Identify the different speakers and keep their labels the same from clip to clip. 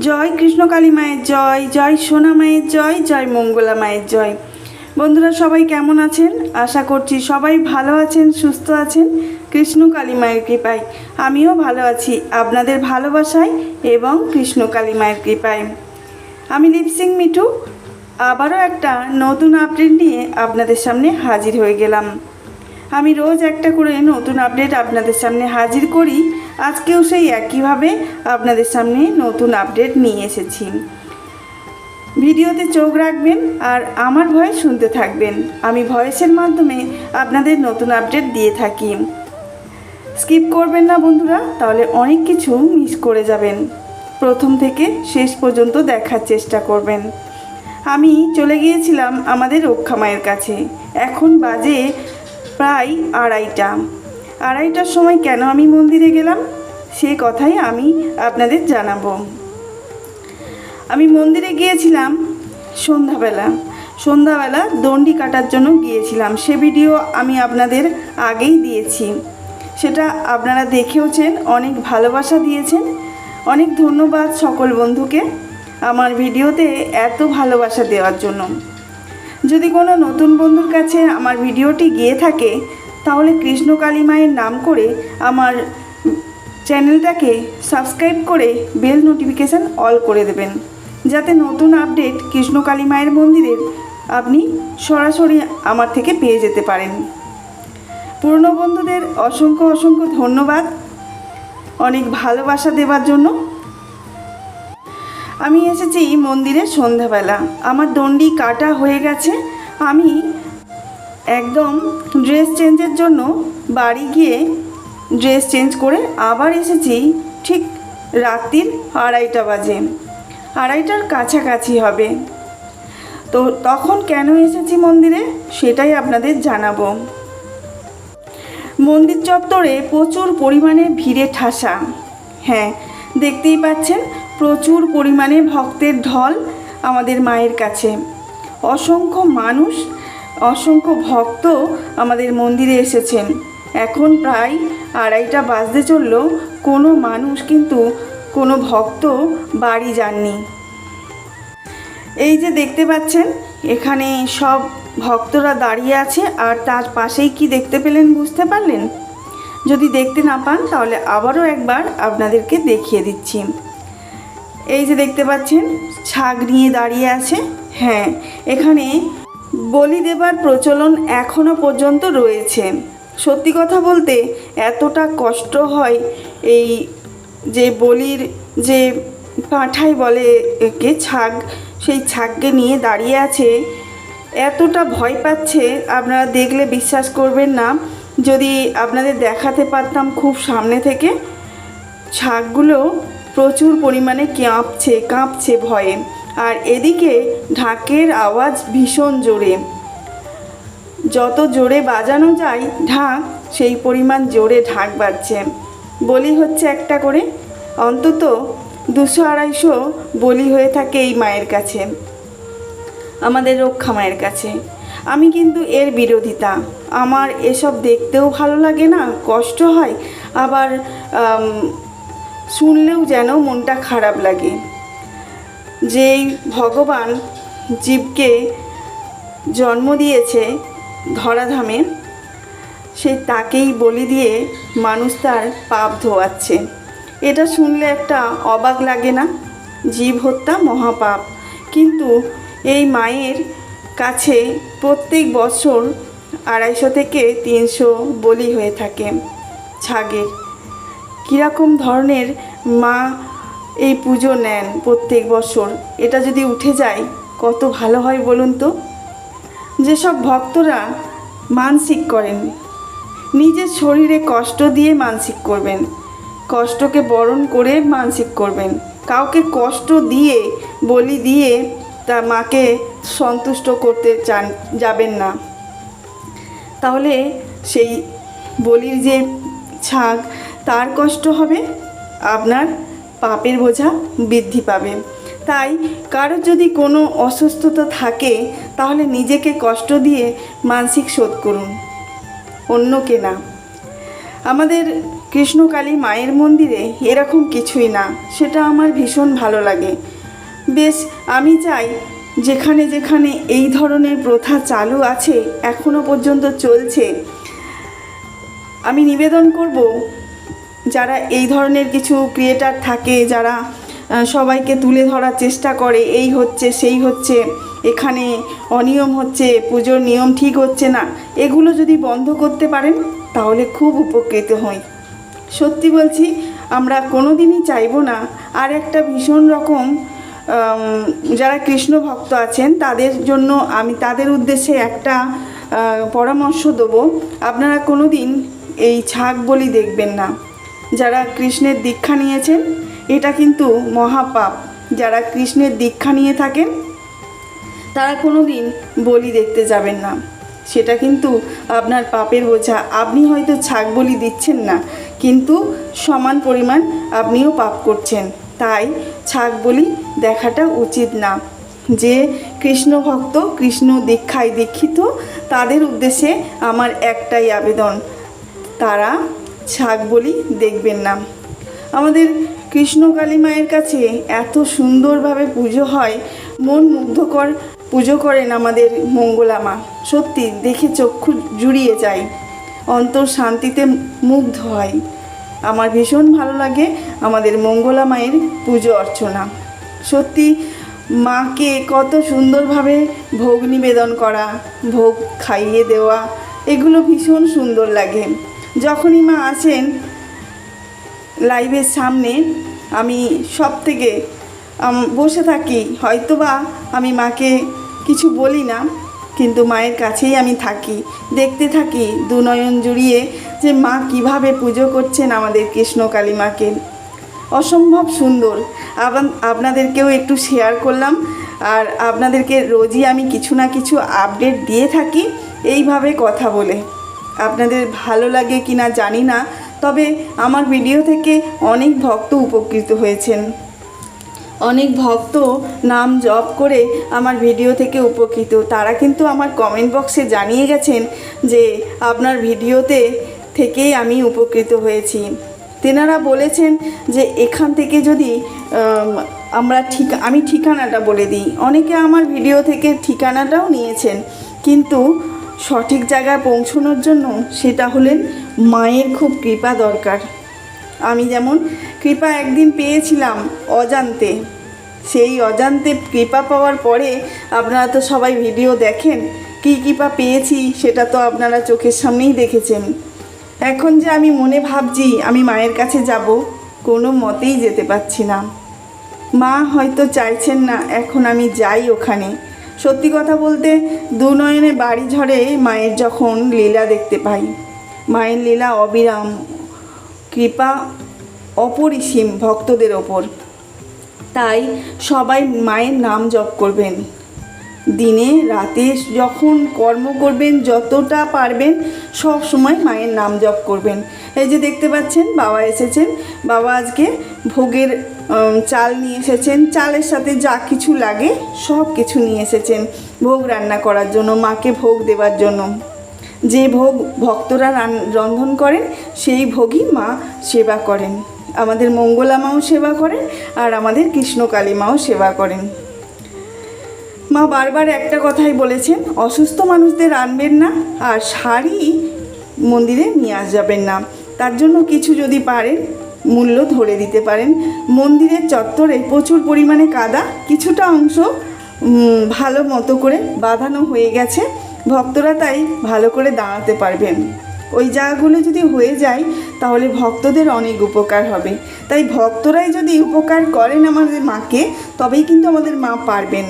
Speaker 1: জয় কৃষ্ণকালী মায়ের জয় জয় সোনা মায়ের জয় জয় মঙ্গলা মায়ের জয়। বন্ধুরা সবাই কেমন আছেন? আশা করছি সবাই ভালো আছেন, সুস্থ আছেন। কৃষ্ণকালী মায়ের কৃপায় আমিও ভালো আছি আপনাদের ভালোবাসায় এবং কৃষ্ণকালী মায়ের কৃপায়। আমি লিপসিং মিঠু, আবারও একটা নতুন আপডেট নিয়ে আপনাদের সামনে হাজির হয়ে গেলাম। আমি রোজ একটা করে নতুন আপডেট আপনাদের সামনে হাজির করি। আজকেও সেই একইভাবে আপনাদের সামনে নতুন আপডেট নিয়ে এসেছি। ভিডিওতে চোখ রাখবেন আর আমার ভয়েস শুনতে থাকবেন। আমি ভয়েসের মাধ্যমে আপনাদের নতুন আপডেট দিয়ে থাকি। স্কিপ করবেন না বন্ধুরা, তাহলে অনেক কিছু মিস করে যাবেন। প্রথম থেকে শেষ পর্যন্ত দেখার চেষ্টা করবেন। আমি চলে গিয়েছিলাম আমাদের রক্ষা মায়ের কাছে। এখন বাজে প্রায় আড়াইটা। আড়াইটার সময় কেন আমি মন্দিরে গেলাম? সে কথাই আমি আপনাদের জানাব। আমি মন্দিরে গিয়েছিলাম সন্ধ্যাবেলা। সন্ধ্যাবেলা দণ্ডি কাটার জন্য গিয়েছিলাম। সে ভিডিও আমি আপনাদের আগেই দিয়েছি। সেটা আপনারা দেখেওছেন, অনেক ভালোবাসা দিয়েছেন। অনেক ধন্যবাদ সকল বন্ধুকে আমার ভিডিওতে এত ভালোবাসা দেওয়ার জন্য। যদি কোনো নতুন বন্ধুর কাছে আমার ভিডিওটি গিয়ে থাকে তাহলে কৃষ্ণকালী মায়ের নাম করে আমার চ্যানেলটাকে সাবস্ক্রাইব করে বেল নোটিফিকেশান অল করে দেবেন। যাতে নতুন আপডেট কৃষ্ণকালী মায়ের মন্দিরের আপনি সরাসরি আমার থেকে পেয়ে যেতে পারেন। পুরনো বন্ধুদের অসংখ্য অসংখ্য ধন্যবাদ। অনেক ভালোবাসা দেওয়ার জন্য। আমি এসেছি মন্দিরে সন্ধ্যাবেলা। আমার দণ্ডি কাটা হয়ে গেছে। আমি একদম ড্রেস চেঞ্জের জন্য বাড়ি গিয়ে ড্রেস চেঞ্জ করে আবার এসেছি ঠিক রাত্রির আড়াইটা বাজে। আড়াইটার কাছাকাছি হবে। তো তখন কেন এসেছি মন্দিরে? সেটাই আপনাদের জানাব। মন্দির চত্বরে প্রচুর পরিমাণে ভিড়ে ঠাসা। হ্যাঁ দেখতেই পাচ্ছেন প্রচুর পরিমাণে ভক্তের ঢল আমাদের মায়ের কাছে। অসংখ্য মানুষ অসংখ্য ভক্ত আমাদের মন্দিরে এসেছেন। এখন প্রায় আড়াইটা বাজতে চলল, কোনো মানুষ কিন্তু, কোনো ভক্ত বাড়ি যাননি। এই যে দেখতে পাচ্ছেন, এখানে সব ভক্তরা দাঁড়িয়ে আছে, আর তার পাশেই কি দেখতে পেলেন বুঝতে পারলেন? যদি দেখতে না পান, তাহলে আবারও একবার আপনাদেরকে দেখিয়ে দিচ্ছি। এই যে দেখতে পাচ্ছেন, ছাগ নিয়ে দাঁড়িয়ে আছে। হ্যাঁ এখানে বলি দেবার প্রচলন এখনও পর্যন্ত রয়েছে। সত্যি কথা বলতে এতটা কষ্ট হয় এই যে বলির যে পাঁঠাই বলে একে ছাগ, সেই ছাগকে নিয়ে দাঁড়িয়ে আছে, এতটা ভয় পাচ্ছে, আপনারা দেখলে বিশ্বাস করবেন না। যদি আপনাদের দেখাতে পারতাম খুব সামনে থেকে, ছাগগুলো প্রচুর পরিমাণে কাঁপছে কাঁপছে ভয়ে। আর এদিকে ঢাকের আওয়াজ ভীষণ জোরে। যত জোরে বাজানো যায় ঢাক, সেই পরিমাণ জোরে ঢাক বাজছে। বলি হচ্ছে একটা করে। অন্তত দুশো আড়াইশো বলি হয়ে থাকে এই মায়ের কাছে। আমাদের রক্ষা মায়ের কাছে। আমি কিন্তু এর বিরোধিতা। আমার এসব দেখতেও ভালো লাগে না, কষ্ট হয়। আবার শুনলেও যেন মনটা খারাপ লাগে। যেই ভগবান জীবকে জন্ম দিয়েছে ধরাধামে, সে তাকেই বলি দিয়ে মানুষ তার পাপ ধোয়াচ্ছে। এটা শুনলে একটা অবাক লাগে না? জীব হত্যা মহাপাপ। কিন্তু এই মায়ের কাছে প্রত্যেক বছর আড়াইশো থেকে তিনশো বলি হয়ে থাকে। ছাগের। কীরকম ধরনের মা এই পুজো নেন প্রত্যেক বছর। এটা যদি উঠে যায়, কত ভালো হয় বলুন তো? যেসব ভক্তরা মানসিক করেন, নিজের শরীরে কষ্ট দিয়ে মানসিক করবেন, কষ্টকে বরণ করে মানসিক করবেন। কাউকে কষ্ট দিয়ে, বলি দিয়ে তা মাকে সন্তুষ্ট করতে চান, যাবেন না। তাহলে সেই বলির যে ছাগ তার কষ্ট হবে? আপনার পাপের বোঝা বৃদ্ধি পাবে। তাই কারোর যদি কোনো অসুস্থতা থাকে, তাহলে নিজেকে কষ্ট দিয়ে মানসিক শোধ করুন। অন্যকে না। আমাদের কৃষ্ণকালী মায়ের মন্দিরে এরকম কিছুই না, সেটা আমার ভীষণ ভালো লাগে। বেশ, আমি চাই যেখানে যেখানে এই ধরনের প্রথা চালু আছে, এখনও পর্যন্ত চলছে। আমি নিবেদন করব যারা এই ধরনের কিছু ক্রিয়েটার থাকে, যারা সবাইকে তুলে ধরার চেষ্টা করে, এই হচ্ছে, সেই হচ্ছে, এখানে অনিয়ম হচ্ছে, পুজোর নিয়ম ঠিক হচ্ছে না, এগুলো যদি বন্ধ করতে পারেন, তাহলে খুব উপকৃত হই। সত্যি বলছি, আমরা কোনো দিনই চাইব না, আর একটা ভীষণ রকম যারা কৃষ্ণ ভক্ত আছেন, তাদের জন্য আমি, তাদের উদ্দেশ্যে একটা পরামর্শ দেবো। আপনারা কোনো দিন এই ছাগ বলি দেখবেন না। যারা কৃষ্ণের দীক্ষা নিয়েছেন, এটা কিন্তু মহাপাপ। যারা কৃষ্ণের দীক্ষা নিয়ে থাকেন, তারা কোনো দিন বলি দেখতে যাবেন না। সেটা কিন্তু আপনার পাপের বোঝা। আপনি হয়তো ছাগ বলি দিচ্ছেন না, কিন্তু সমান পরিমাণ আপনিও পাপ করছেন। তাই ছাগ বলি দেখাটা উচিত না। যে কৃষ্ণ ভক্ত কৃষ্ণ দীক্ষায় দীক্ষিত, তাদের উদ্দেশ্যে আমার একটাই আবেদন। তারা ছাগ বলি দেখবেন না। আমাদের কৃষ্ণ কালী মায়ের কাছে এত সুন্দরভাবে পুজো হয়, মন মুগ্ধকর পুজো করেন আমাদের মঙ্গলা মা। সত্যি দেখে চক্ষু জুড়িয়ে যায়, অন্তর শান্তিতে মুগ্ধ হয়। আমার ভীষণ ভালো লাগে আমাদের মঙ্গলা মায়ের পুজো অর্চনা। সত্যি মাকে কত সুন্দরভাবে ভোগ নিবেদন করা, ভোগ খাইয়ে দেওয়া, এগুলো ভীষণ সুন্দর লাগে। যখনই মা আসেন লাইভের সামনে, আমি সব থেকে বসে থাকি। হয়তোবা আমি মাকে কিছু বলি না, কিন্তু মায়ের কাছেই আমি থাকি। দেখতে থাকি দুনয়ন জুড়িয়ে যে মা কীভাবে পুজো করছেন আমাদের কৃষ্ণ কালী মাকে অসম্ভব সুন্দর। আপনাদেরকেও একটু শেয়ার করলাম। আর আপনাদেরকে রোজই আমি কিছু না কিছু আপডেট দিয়ে থাকি। এইভাবে কথা বলে। আপনাদের ভালো লাগে কি না জানি না, তবে আমার ভিডিও থেকে অনেক ভক্ত উপকৃত হয়েছেন। অনেক ভক্ত নাম জপ করে আমার ভিডিও থেকে উপকৃত। তারা কিন্তু আমার কমেন্ট বক্সে জানিয়ে গেছেন যে আপনার ভিডিওতে থেকেই আমি উপকৃত হয়েছি। তেনারা বলেছেন যে এখান থেকে যদি আমরা ঠিক, আমি ঠিকানাটা বলে দিই। অনেকে আমার ভিডিও থেকে ঠিকানাটাও নিয়েছেন, কিন্তু সঠিক জায়গায় পৌঁছানোর জন্য সেটা হলেন মায়ের খুব কৃপা দরকার। আমি যেমন কৃপা একদিন পেয়েছিলাম অজান্তে, সেই অজান্তে কৃপা পাওয়ার পরে আপনারা তো সবাই ভিডিও দেখেন, কী কৃপা পেয়েছি সেটা তো আপনারা চোখের সামনেই দেখেছেন। এখন যে আমি মনে ভাবছি আমি মায়ের কাছে যাব, কোনো মতেই যেতে পারছি না। মা হয়তো চাইছেন না এখন আমি যাই ওখানে সত্যি কথা বলতে দু নয়নে বাড়ি ঝড়ে মায়ের যখন লীলা দেখতে পাই। মায়ের লীলা অবিরাম, কৃপা অপরিসীম ভক্তদের ওপর। তাই সবাই মায়ের নাম জপ করবেন। দিনে, রাতে যখন কর্ম করবেন, যতটা পারবেন, সব সময় মায়ের নাম জপ করবেন। এই যে দেখতে পাচ্ছেন, বাবা এসেছেন। বাবা আজকে ভোগের চাল নিয়ে এসেছেন। চালের সাথে যা কিছু লাগে সব কিছু নিয়ে এসেছেন ভোগ রান্না করার জন্য, মাকে ভোগ দেওয়ার জন্য। যে ভোগ ভক্তরা রান- রন্ধন করেন, সেই ভোগই মা সেবা করেন। আমাদের মঙ্গলা মাও সেবা করেন আর আমাদের কৃষ্ণকালী মাও সেবা করেন। মা বারবার একটা কথাই বলেছেন, অসুস্থ মানুষদের আনবেন না আর শাড়ি মন্দিরে নিয়ে আস যাবেন না। তার জন্য কিছু যদি পারেন মূল্য ধরে দিতে পারেন। মন্দিরের চত্বরে প্রচুর পরিমাণে কাদা, কিছুটা অংশ ভালো মতো করে বাঁধানো হয়ে গেছে। ভক্তরা তাই ভালো করে দাঁড়াতে পারবেন। ওই জায়গাগুলো যদি হয়ে যায়, তাহলে ভক্তদের অনেক উপকার হবে। তাই ভক্তরাই যদি উপকার করেন আমাদের মাকে, তবেই কিন্তু আমাদের মা পারবেন।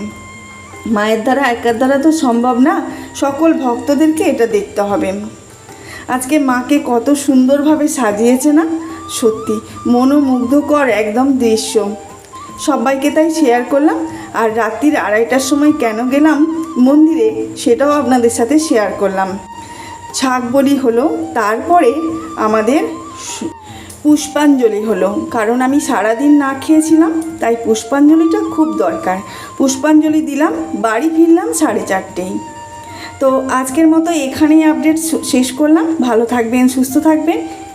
Speaker 1: মায়ের দ্বারা একার দ্বারা তো সম্ভব না, সকল ভক্তদেরকে এটা দেখতে হবে। আজকে মাকে কত সুন্দরভাবে সাজিয়েছে না? সত্যি, মনোমুগ্ধকর একদম দৃশ্য। সবাইকে তাই শেয়ার করলাম, আর রাত্রির আড়াইটার সময় কেন গেলাম মন্দিরে সেটাও আপনাদের সাথে শেয়ার করলাম। ছাগ বলি হলো, তারপরে আমাদের পুষ্পাঞ্জলি হলো, কারণ আমি সারাদিন না খেয়েছিলাম, তাই পুষ্পাঞ্জলিটা খুব দরকার। পুষ্পাঞ্জলি দিলাম, বাড়ি ফিরলাম সাড়ে চারটেই। তো আজকের মতো এখানেই আপডেট শেষ করলাম। ভালো থাকবেন, সুস্থ থাকবেন।